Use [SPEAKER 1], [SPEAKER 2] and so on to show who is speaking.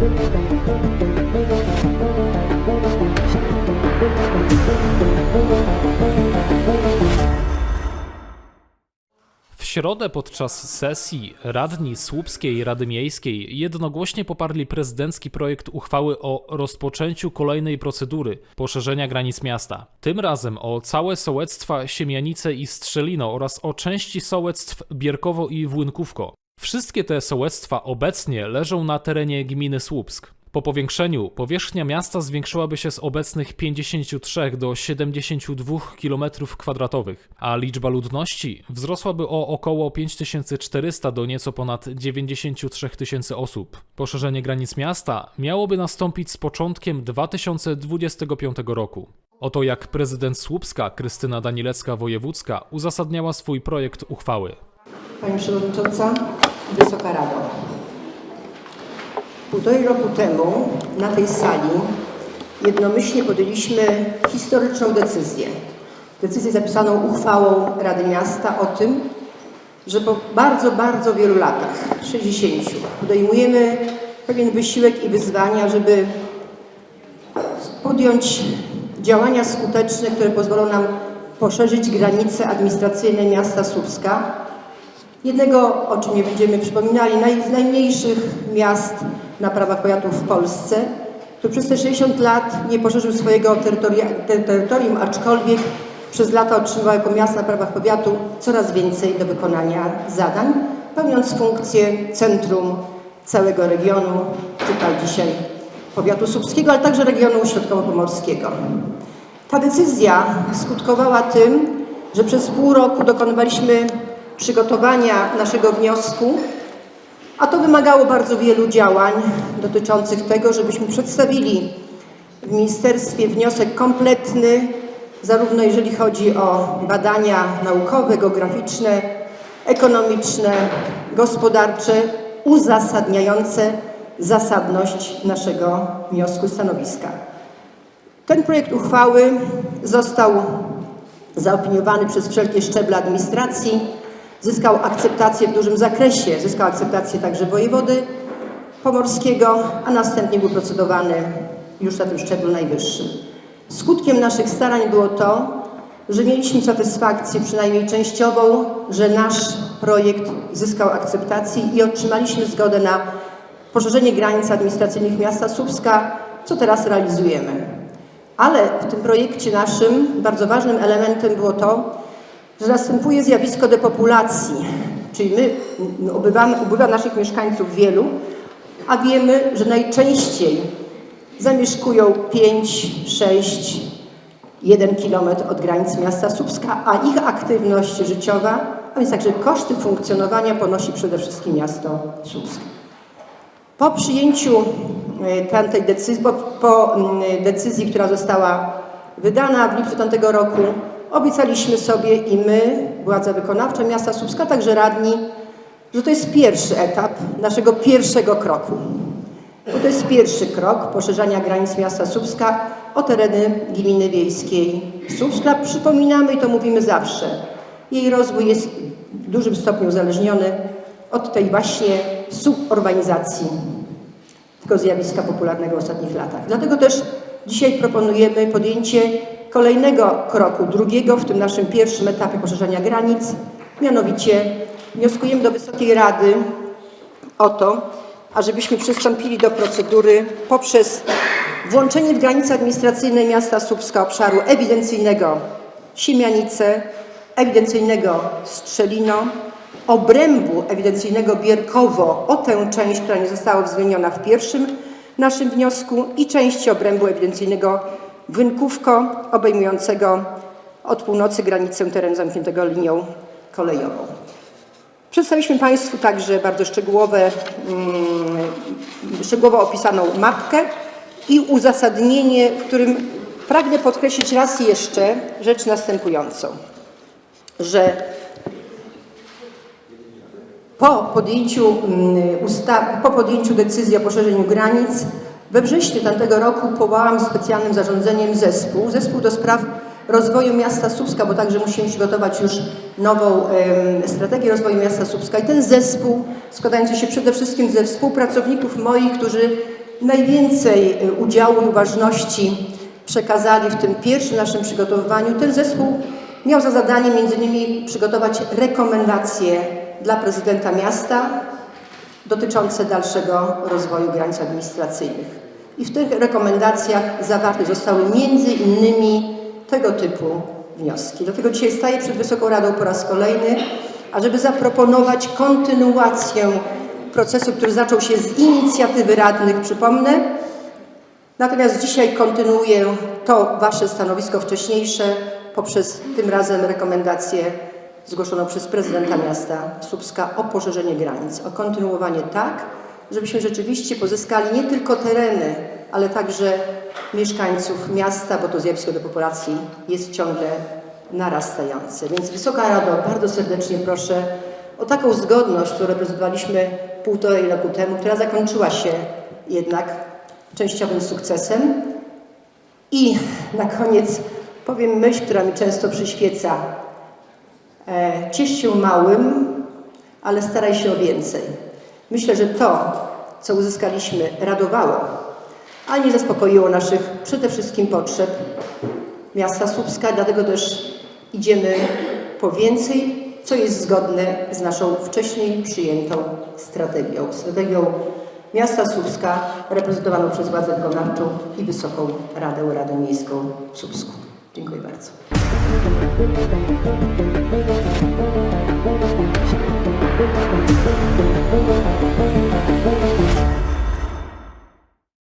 [SPEAKER 1] W środę podczas sesji radni Słupskiej Rady Miejskiej jednogłośnie poparli prezydencki projekt uchwały o rozpoczęciu kolejnej procedury poszerzenia granic miasta. Tym razem o całe sołectwa Siemianice i Strzelino oraz o części sołectw Bierkowo i Włynkówko. Wszystkie te sołectwa obecnie leżą na terenie gminy Słupsk. Po powiększeniu powierzchnia miasta zwiększyłaby się z obecnych 53 do 72 km2, a liczba ludności wzrosłaby o około 5400 do nieco ponad 93 tysięcy osób. Poszerzenie granic miasta miałoby nastąpić z początkiem 2025 roku. Oto jak prezydent Słupska Krystyna Danilecka-Wojewódzka uzasadniała swój projekt uchwały.
[SPEAKER 2] Pani Przewodnicząca, Wysoka Rado. Półtorej roku temu na tej sali jednomyślnie podjęliśmy historyczną decyzję. Decyzję zapisaną uchwałą Rady Miasta o tym, że po bardzo, bardzo wielu latach, 60, podejmujemy pewien wysiłek i wyzwania, żeby podjąć działania skuteczne, które pozwolą nam poszerzyć granice administracyjne miasta Słupska, jednego, o czym nie będziemy przypominali, naj, z najmniejszych miast na prawach powiatów w Polsce, który przez te 60 lat nie poszerzył swojego terytorium, aczkolwiek przez lata otrzymywał jako miasto na prawach powiatu coraz więcej do wykonania zadań, pełniąc funkcję centrum całego regionu, tutaj dzisiaj powiatu słupskiego, ale także regionu środkowo-pomorskiego. Ta decyzja skutkowała tym, że przez pół roku dokonywaliśmy przygotowania naszego wniosku, a to wymagało bardzo wielu działań dotyczących tego, żebyśmy przedstawili w ministerstwie wniosek kompletny, zarówno jeżeli chodzi o badania naukowe, geograficzne, ekonomiczne, gospodarcze, uzasadniające zasadność naszego wniosku stanowiska. Ten projekt uchwały został zaopiniowany przez wszelkie szczeble administracji, zyskał akceptację w dużym zakresie, zyskał akceptację także wojewody pomorskiego, a następnie był procedowany już na tym szczeblu najwyższym. Skutkiem naszych starań było to, że mieliśmy satysfakcję, przynajmniej częściową, że nasz projekt zyskał akceptację i otrzymaliśmy zgodę na poszerzenie granic administracyjnych miasta Słupska, co teraz realizujemy. Ale w tym projekcie naszym bardzo ważnym elementem było to, że następuje zjawisko depopulacji, czyli my m, ubywamy, ubywa naszych mieszkańców wielu, a wiemy, że najczęściej zamieszkują 5, 6, 1 kilometr od granic miasta Słupska, a ich aktywność życiowa, a więc także koszty funkcjonowania ponosi przede wszystkim miasto Słupsk. Po przyjęciu e, tamtej decyzji, po, decyzji, która została wydana w lipcu tamtego roku, obiecaliśmy sobie i my, władza wykonawcza miasta Słupska, także radni, że to jest pierwszy etap naszego pierwszego kroku. Bo to jest pierwszy krok poszerzania granic miasta Słupska o tereny gminy wiejskiej Słupska. Przypominamy i to mówimy zawsze. Jej rozwój jest w dużym stopniu uzależniony od tej właśnie suburbanizacji, tego zjawiska popularnego w ostatnich latach. Dlatego też dzisiaj proponujemy podjęcie kolejnego kroku, drugiego w tym naszym pierwszym etapie poszerzania granic, mianowicie wnioskujemy do Wysokiej Rady o to, ażebyśmy przystąpili do procedury poprzez włączenie w granice administracyjne miasta Słupska obszaru ewidencyjnego Siemianice, ewidencyjnego Strzelino, obrębu ewidencyjnego Bierkowo. O tę część, która nie została uwzględniona w pierwszym naszym wniosku i części obrębu ewidencyjnego Wynkówko obejmującego od północy granicę terenu zamkniętego linią kolejową. Przedstawiliśmy Państwu także bardzo szczegółowe, mm, szczegółowo opisaną mapkę i uzasadnienie, w którym pragnę podkreślić raz jeszcze rzecz następującą, że po podjęciu, mm, po podjęciu decyzji o poszerzeniu granic we wrześniu tamtego roku powołałam specjalnym zarządzeniem zespół, zespół do spraw rozwoju miasta Słupska, bo także musimy przygotować już nową strategię rozwoju miasta Słupska. I ten zespół, składający się przede wszystkim ze współpracowników moich, którzy najwięcej y, udziału i uważności przekazali w tym pierwszym naszym przygotowywaniu. Ten zespół miał za zadanie między innymi przygotować rekomendacje dla prezydenta miasta dotyczące dalszego rozwoju granic administracyjnych. I w tych rekomendacjach zawarte zostały między innymi tego typu wnioski. Dlatego dzisiaj staję przed Wysoką Radą po raz kolejny, ażeby zaproponować kontynuację procesu, który zaczął się z inicjatywy radnych, przypomnę. Natomiast dzisiaj kontynuuję to Wasze stanowisko wcześniejsze poprzez tym razem rekomendację zgłoszoną przez prezydenta miasta Słupska o poszerzenie granic, o kontynuowanie tak, żebyśmy rzeczywiście pozyskali nie tylko tereny, ale także mieszkańców miasta, bo to zjawisko depopulacji jest ciągle narastające. Więc Wysoka Rado, bardzo serdecznie proszę o taką zgodność, którą reprezentowaliśmy półtorej roku temu, która zakończyła się jednak częściowym sukcesem. I na koniec powiem myśl, która mi często przyświeca. Ciesz się małym, ale staraj się o więcej. Myślę, że to, co uzyskaliśmy, radowało, ale nie zaspokoiło naszych przede wszystkim potrzeb miasta Słupska, dlatego też idziemy po więcej, co jest zgodne z naszą wcześniej przyjętą strategią. Strategią miasta Słupska reprezentowaną przez władzę wykonawczą i Wysoką Radę, Radę Miejską w Słupsku. Dziękuję bardzo. Thank you.